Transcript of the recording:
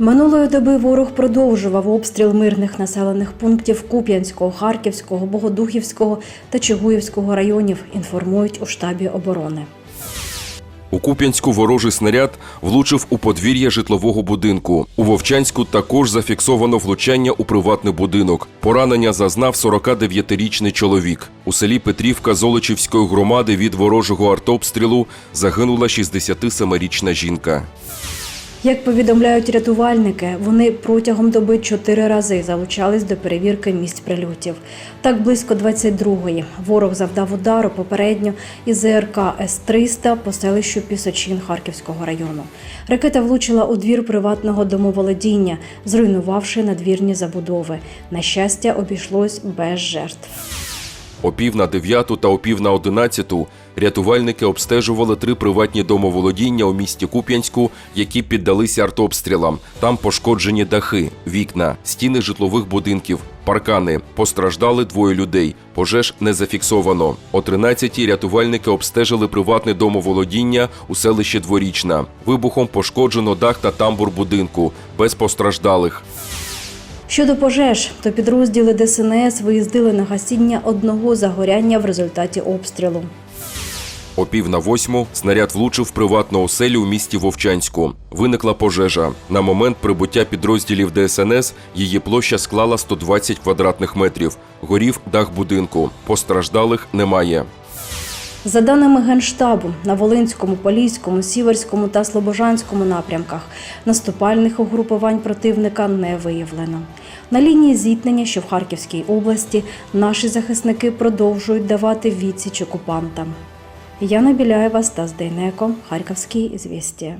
Минулої доби ворог продовжував обстріл мирних населених пунктів Куп'янського, Харківського, Богодухівського та Чигуївського районів, інформують у штабі оборони. У Куп'янську ворожий снаряд влучив у подвір'я житлового будинку. У Вовчанську також зафіксовано влучання у приватний будинок. Поранення зазнав 49-річний чоловік. У селі Петрівка Золочівської громади від ворожого артобстрілу загинула 67-річна жінка. Як повідомляють рятувальники, вони протягом доби чотири рази залучались до перевірки місць прильотів. Так близько 22-ї ворог завдав удару попередньо із ЗРК С-300 по селищу Пісочин Харківського району. Ракета влучила у двір приватного домоволодіння, зруйнувавши надвірні забудови. На щастя, обійшлось без жертв. О пів на дев'яту та о пів на одинадцяту рятувальники обстежували три приватні домоволодіння у місті Куп'янську, які піддалися артобстрілам. Там пошкоджені дахи, вікна, стіни житлових будинків, паркани. Постраждали двоє людей. Пожеж не зафіксовано. О 13-й рятувальники обстежили приватне домоволодіння у селищі Дворічна. Вибухом пошкоджено дах та тамбур будинку, без постраждалих. Щодо пожеж, то підрозділи ДСНС виїздили на гасіння одного загоряння в результаті обстрілу. О пів на восьму снаряд влучив приватну оселю у місті Вовчанську. Виникла пожежа. На момент прибуття підрозділів ДСНС її площа склала 120 квадратних метрів. Горів дах будинку. Постраждалих немає. За даними Генштабу, на Волинському, Поліському, Сіверському та Слобожанському напрямках наступальних угрупувань противника не виявлено. На лінії зіткнення, що в Харківській області, наші захисники продовжують давати відсіч окупантам. Яна Біляєва, Стас Дейнеко, Харківські звістія.